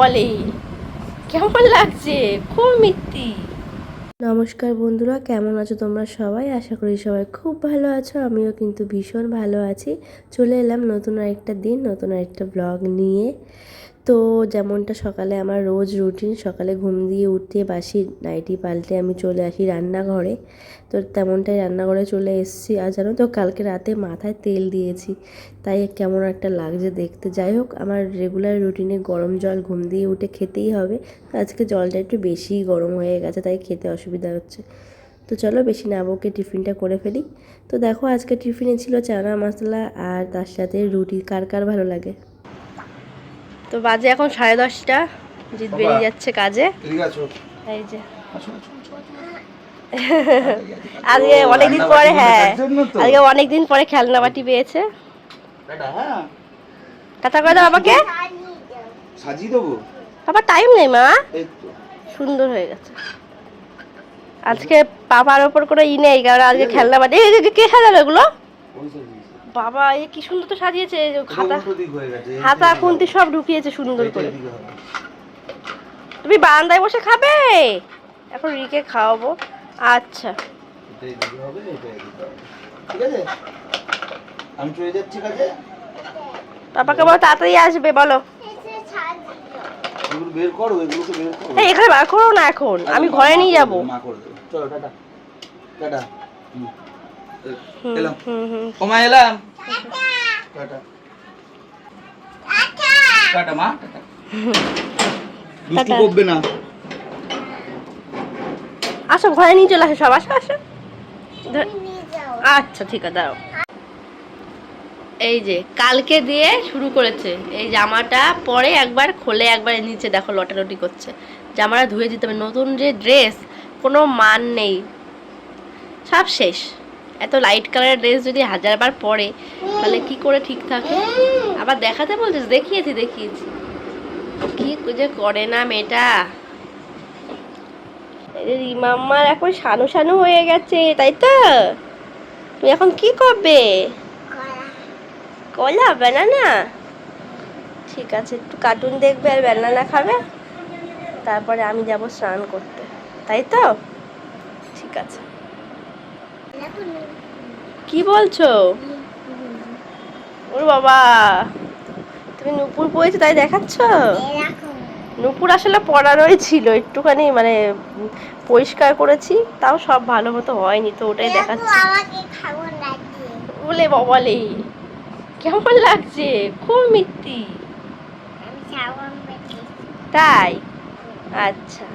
বলে। কেমন লাগছে? খুব মিথ্যি নমস্কার বন্ধুরা, কেমন আছো তোমরা সবাই? আশা করি সবাই খুব ভালো আছো, আমিও কিন্তু ভীষণ ভালো আছি। চলে এলাম নতুন আরেকটা দিন, নতুন আরেকটা ব্লগ নিয়ে। তো যেমনটা সকালে আমার রোজ রুটিন সকালে ঘুম দিয়ে উঠতে বাসি নাইটি পাল্টে আমি চলে আসি রান্নাঘরে। তো তেমনটাই রান্নাঘরে চলে এসেছি। আর জানো তো কালকে রাতে মাথায় তেল দিয়েছি। তাই কেমন একটা লাগছে দেখতে। যাই হোক আমার রেগুলার রুটিনে গরম জল ঘুম দিয়ে উঠে খেতেই হবে। আজকে জলটা একটু বেশিই গরম হয়ে গেছে তাই খেতে অসুবিধা হচ্ছে। তো চলো বেশি না বকে টিফিনটা করে ফেলি। তো দেখো আজকে টিফিনে ছিল চানা মশলা আর তার সাথে রুটি। কার কার ভালো লাগে? তো বাজে এখন সাড়ে দশটা। জিৎ বেরিয়ে যাচ্ছে কাজে। ঠিক আছে। এই যে। আজকে অনেকদিন পরে হ্যাঁ। আজকে অনেকদিন পরে খেলনা বাটি পেয়েছে। হ্যাঁ। টাটা করে দাও বাবাকে সাজিয়ে দেবো? বাবা টাইম নেই মা। সুন্দর হয়ে গেছে। আজকে পাপার ওপর কোনো ই নেই কারণ আজকে খেলনা বাটি এই যে কে সাজালো এগুলো? বাবা এ কি সুন্দর তো সাজিয়েছে খাতা। হাতা খুন্তি সব ঢুকিয়েছে সুন্দর করে। তুমি বারান্দায় বসে খাবে? এখন রিকে খাওয়াবো। আচ্ছা। এটা এদিকে হবে, এটা এদিকে হবে। ঠিক আছে? আমি চলে যাচ্ছি কাজে। পাপাকে বলো তাড়াতাড়ি আসবে বলো। এগুলো বের করো এগুলোকে বের করো। এই এখানে বার করো না এখন। আমি ঘরে নিয়ে যাব। দেবে, মা করে চলো টাটা। টাটা। হুম। হুম, এলাম। হুম হুম। ওমা এলাম। টাটা। টাটা মা। টাটা। দুষ্টু করবে না। আসো ঘরে নিয়ে চলে আসো সব আসো আসো। আচ্ছা ঠিক আছে দাঁড়াও। এই যে কালকে দিয়ে শুরু করেছে। এই জামাটা পরে একবার খোলে একবার নিচে দেখো লটালটি করছে। জামাটা ধুয়ে দিতে হবে। নতুন যে ড্রেস কোনো মান নেই। সব শেষ। এত লাইট কালারের ড্রেস যদি হাজারবার পরে তাহলে কি করে ঠিক থাকে? আবার দেখাতে বলছিস? দেখিয়েছি দেখিয়েছি। কি যে করে না মেয়েটা? রিমাম্মার এখন সানু সানু হয়ে গেছে, তাই তো? তুমি এখন কি করবে? কলা ব্যানানা ঠিক আছে, একটু কার্টুন দেখবে আর ব্যানানা খাবে। তারপরে আমি যাব স্নান করতে, তাই তো? ঠিক আছে। কি বলছো? ওর বাবা, তুমি নুপুর পড়েছো, তাই দেখাচ্ছ? নুপুর আসলে পড়ানোই ছিল একটুখানি মানে পরিষ্কার করেছি তাও সব ভালো মতো হয়নি তো ওটাই দেখাচ্ছি। বলে বলে কেমন লাগছে? খুব মিথ্যি তাই? আচ্ছা।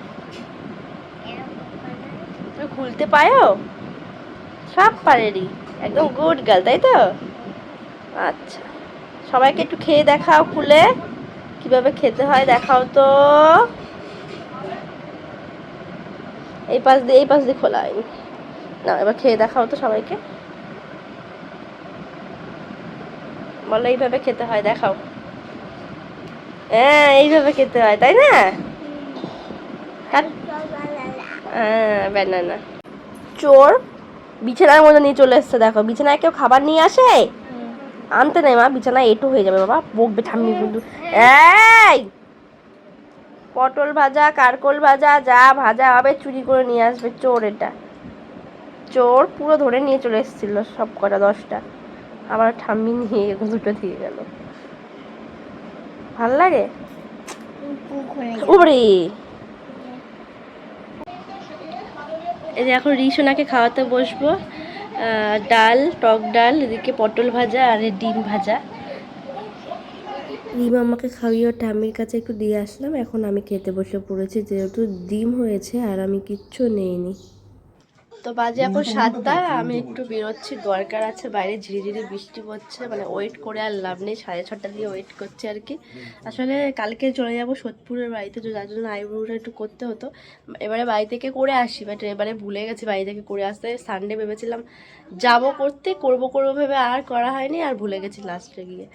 তুমি খুলতে পারো? সব পারেরই একদম গুড গার্ল তাই তো? আচ্ছা। সবাইকে একটু খেয়ে দেখাও খুলে। কীভাবে খেতে হয় দেখাও তো। এই পাশ দিয়ে, এই পাশ দিয়ে খোলা হয়নি। না, এবার খেয়ে দেখাও তো সবাইকে। বলো, এইভাবে খেতে হয়, দেখাও। হ্যাঁ এইভাবে খেতে হয়, তাই না? হ্যাঁ চোর, বিছানার মধ্যে নিয়ে চলে এসছে, দেখো। বিছানায় কেউ খাবার নিয়ে আসে? আনতে নেই মা বিছানায় এটু হয়ে যাবে বাবা। বকবে ঠাম্মি কিন্তু এই পটল ভাজা কারকোল ভাজা যা ভাজা হবে চুরি করে নিয়ে আসবে চোর এটা। চোর পুরো ধরে নিয়ে চলে এসেছিল সব কটা দশটা। আবার ঠাম্মি নিয়ে দুটো দিয়ে গেল। ভালো লাগে? উপরে এই যে এখন রিসোনাকে খাওয়াতে বসবো। ডাল, টক ডাল, এদিকে পটল ভাজা আর ডিম ভাজা। ডিম আমাকে খাইয়ে ঠামির কাছে একটু দিয়ে আসলাম, এখন আমি খেতে বসে পড়েছি, যেহেতু ডিম হয়েছে আর আমি কিচ্ছু নেইনি। তো বাজে এখন সাতটা আমি একটু বেরোচ্ছি দরকার আছে বাইরে ঝিরিঝিরি বৃষ্টি পড়ছে মানে ওয়েট করে আর লাভ নেই সাড়ে ছটা দিয়ে ওয়েট করছি আর কি। আসলে কালকে চলে যাব সোদপুরের বাড়িতে তো যার জন্য আইব্রোটা একটু করতে হতো। এবারে বাড়ি থেকে করে আসি বাট এবারে ভুলে গেছি বাড়ি থেকে করে আসতে। সানডে ভেবেছিলাম যাব করতে করব করব ভেবে আর করা হয়নি আর ভুলে গেছি লাস্টে গিয়ে।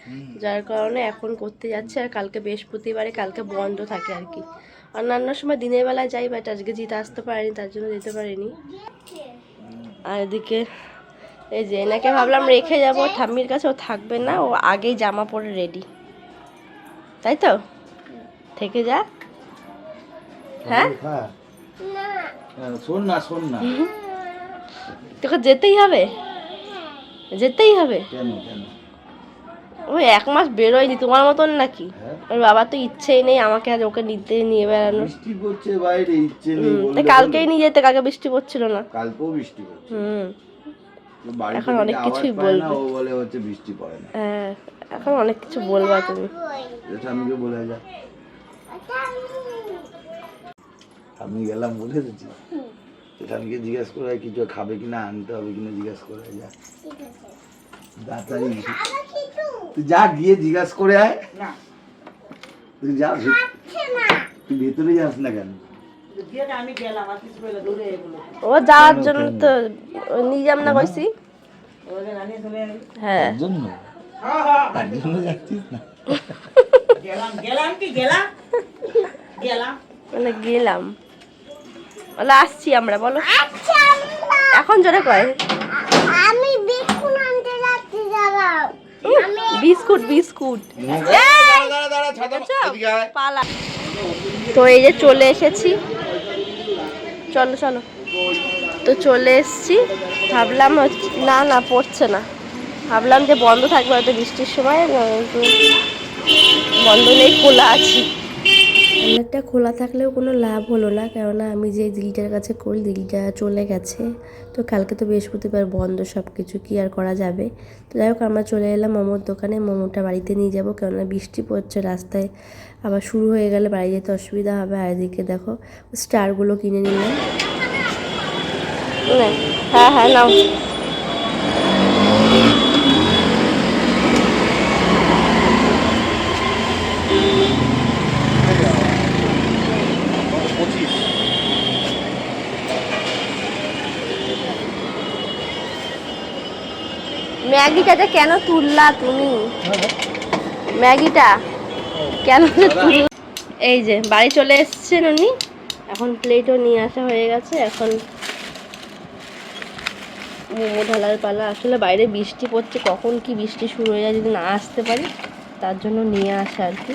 যার কারণে এখন করতে যাচ্ছে আর কালকে বৃহস্পতিবারে কালকে বন্ধ থাকে আর কি। অন্যান্য সময় দিনের বেলায় যাই বাট আজকে জিতে আসতে পারিনি তার জন্য যেতে পারিনি। আর এদিকে এই যে এনাকে ভাবলাম রেখে যাব ঠাম্মির কাছে ও থাকবে না ও আগেই জামা পরে রেডি তাই তো? থেকে যা হ্যাঁ? হ্যাঁ, শোন না শোন না। তোকে যেতেই হবে। যেতেই হবে। ওই এক মাস বেরোয়নি তোমার মতন নাকি? হ্যাঁ। ওর বাবার তো ইচ্ছেই নেই আমাকে আর ওকে নিতে নিয়ে বেড়ানোর। বৃষ্টি পড়ছে বাইরে ইচ্ছে নেই কালকেই নিয়ে যেতে কালকে বৃষ্টি পড়ছিল না। কালকেও বৃষ্টি পড়ছে। হুম। এখন অনেক কিছুই না, ও বলে হচ্ছে বৃষ্টি পড়ে না। হ্যাঁ এখন অনেক কিছু বলবা তুমি। এটা স্বামীকে বলে যা। আমি গেলাম বলে দিচ্ছি। স্বামীকে জিজ্ঞেস করে আয় কিছু খাবে কিনা আনতে হবে কিনা জিজ্ঞেস করে যা। তাড়াতাড়ি তুই যা গিয়ে জিজ্ঞাস করে আয়। তুই যা তুই ভেতরে যাস না কেন? ও যাওয়ার জন্য তো ও নিয়ে যাম না কইছি। হ্যাঁ। তার জন্য? তার জন্য যাচ্ছিস না? মানে গেলাম। বলে আসছি আমরা বলো। এখন জোরে কয়? আমি আনতে যাচ্ছি বিস্কুট বিস্কুট। পালা। তো এই যে চলে এসেছি। চলো চলো। তো চলে এসেছি। ভাবলাম না না পড়ছে না। ভাবলাম যে বন্ধ থাকবে হয়তো বৃষ্টির সময় বন্ধ নেই খোলা আছি। একটা খোলা থাকলেও কোনো লাভ হলো না, কেননা আমি যে দিলটার কাছে করি দিলটা চলে গেছে। তো কালকে তো বৃহস্পতিবার বন্ধ সব কিছু কি আর করা যাবে? তো যাই হোক, আমরা চলে এলাম মোমোর দোকানে, মোমোটা বাড়িতে নিয়ে যাব, কেননা বৃষ্টি পড়ছে রাস্তায়। আবার শুরু হয়ে গেলে বাড়ি যেতে অসুবিধা হবে, আর এদিকে দেখো, স্টারগুলো কিনে নিলাম। হ্যাঁ হ্যাঁ নাও। ম্যাগিটা যে কেন তুললা তুমি? ম্যাগিটা কেন যে এই যে বাড়ি চলে এসছেন উনি। এখন প্লেটও নিয়ে আসা হয়ে গেছে। এখন মোমো ঢালার পালা। আসলে বাইরে বৃষ্টি পড়ছে। কখন কি বৃষ্টি শুরু হয়ে যায় যদি না আসতে পারি তার জন্য নিয়ে আসা আর কি।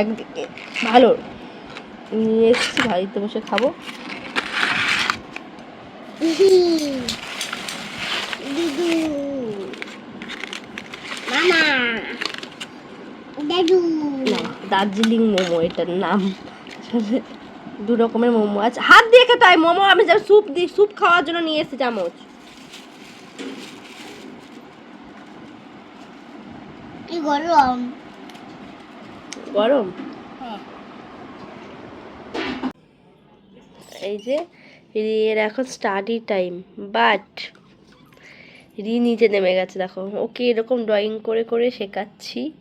একদিকে ভালো। নিয়ে এসেছি বাড়িতে বসে খাব। দিদু মামা দাদু না দার্জিলিং মোমো এটার নাম। দু রকমের মোমো আছে। হাত দিয়ে খেতে হয় মোমো আমি যা স্যুপ দিই স্যুপ খাওয়ার জন্য নিয়ে এসেছি চামচ। গরম? গরম? হ্যাঁ। এই যে রিয়ের এখন স্টাডি টাইম বাট রি নিচে নেমে গেছে দেখো। ওকে এরকম ড্রয়িং করে করে শেখাচ্ছি।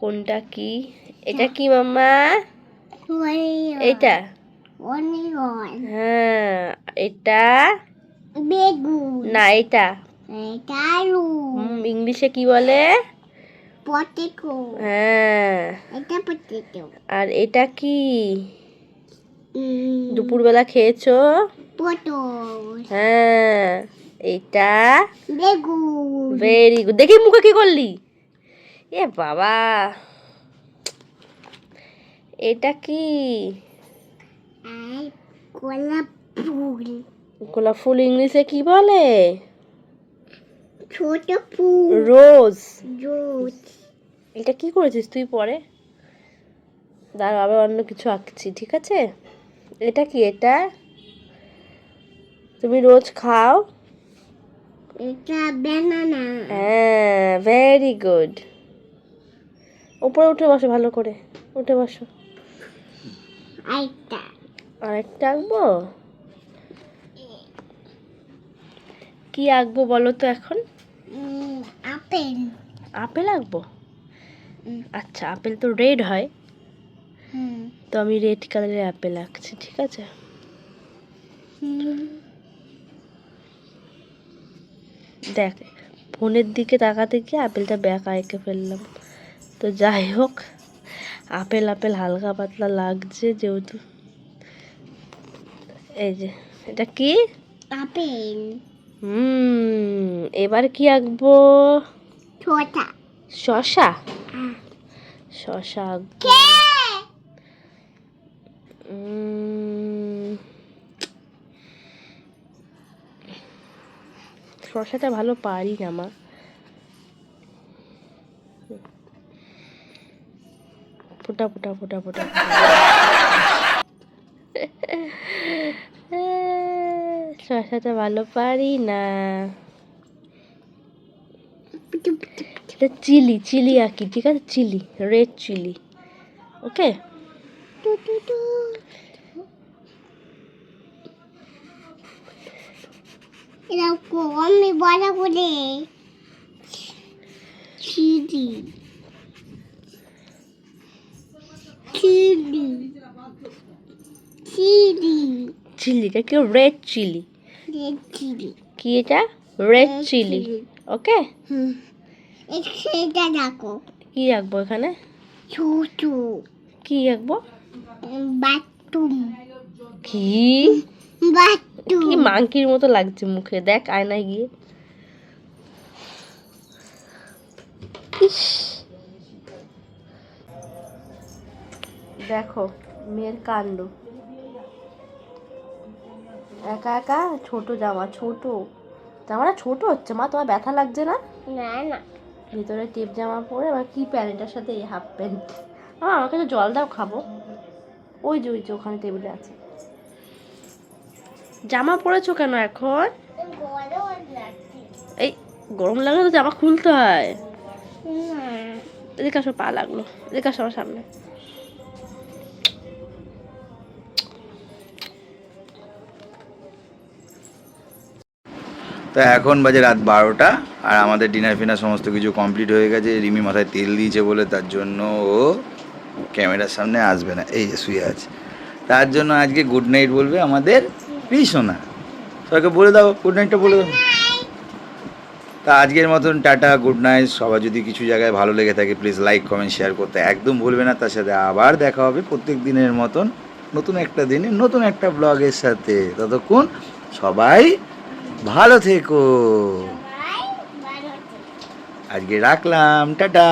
কোনটা কি? এটা কি মাম্মা? এইটা হ্যাঁ এটা? বেগুন। না এটা। এটা আলু। ইংলিশে কি বলে? পটেটো হ্যাঁ। এটা পটেটো আর এটা কি? দুপুরবেলা খেয়েছো? পটল। হ্যাঁ। এটা বেগুন। ভেরি গুড দেখি মুখে কি করলি? এ বাবা। এটা কি? গোলাপ ফুল। গোলাপ ফুল ইংলিশে কি বলে? ছোট ফুল। রোজ জুস এটা কি করেছিস তুই পরে? দাঁড়া আবার অন্য কিছু আঁকছি ঠিক আছে? এটা কি এটা? তুমি রোজ খাও? এটা ব্যানানা হ্যাঁ ভেরি গুড উপরে উঠে বসো ভালো করে। উঠে বসো। আইটা আরেকটা আঁকবো? কি আঁকবো বলো তো এখন? আপেল। আপেল আঁকবো? আচ্ছা আপেল তো রেড হয়। হুম। তো আমি রেড কালারের আপেল আঁকছি ঠিক আছে হুম দেখ ফোনের দিকে তাকাতে গিয়ে আপেলটা ব্যাকা এঁকে ফেললাম। তো যাই হোক আপেল আপেল হালকা পাতলা লাগছে যেহেতু। এই যে এটা কি? আপেল। হুম এবার কি আঁকবো? শশা শশা আঁকবো। কে? শসাটা ভালো পারি না মা। ফোটা ফোটা ফোটা ফোটা। শসাটা ভালো পারি না। চিলি চিলি আঁকি ঠিক আছে? চিলি রেড চিলি ওকে এরকম আমি বড় করে চিড়ি চিড়ি চিড়ি চিলিটা কি রেড চিলি রেড চিড়ি কি এটা? রেড চিলি ওকে হুম। এই সেটা দেখো কি রাখব এখানে? ছোট। কি রাখব? বাথরুম। কি কি মাংকির মতো লাগছে মুখে? দেখ আয়নায় গিয়ে। দেখো মেয়ের কাণ্ড। একা একা ছোট জামা ছোট। জামাটা ছোট হচ্ছে মা তোমার ব্যথা লাগছে না? না না। ভিতরে টিপ জামা পরে আবার কি প্যান্টের সাথে এই হাফ প্যান্ট মা আমাকে তো জল দাও খাব। ওই যে ওই যে ওখানে টেবিলে আছে। জামা পরেছো কেন এখন? এই গরম লাগলে তো জামা খুলতে হয়। এদিকে আসো পা লাগল। এদিকে আসো আমার সামনে। তো এখন বাজে রাত বারোটা আর আমাদের ডিনার ফিনার সমস্ত কিছু কমপ্লিট হয়ে গেছে। রিমি মাথায় তেল দিয়েছে বলে তার জন্য ও ক্যামেরার সামনে আসবে না। এই যে শুয়ে আছে। তার জন্য আজকে গুড নাইট বলবে আমাদের রিসোনা সবাইকে বলে দাও গুড নাইটটা বলে দাও। তা আজকের মতন টাটা গুড নাইট সবার যদি কিছু জায়গায় ভালো লেগে থাকে প্লিজ লাইক কমেন্ট শেয়ার করতে একদম ভুলবে না। তার সাথে আবার দেখা হবে প্রত্যেক দিনের মতন নতুন একটা দিনে নতুন একটা ব্লগের সাথে। ততক্ষণ সবাই ভালো থেকো। আজকে রাখলাম টাটা।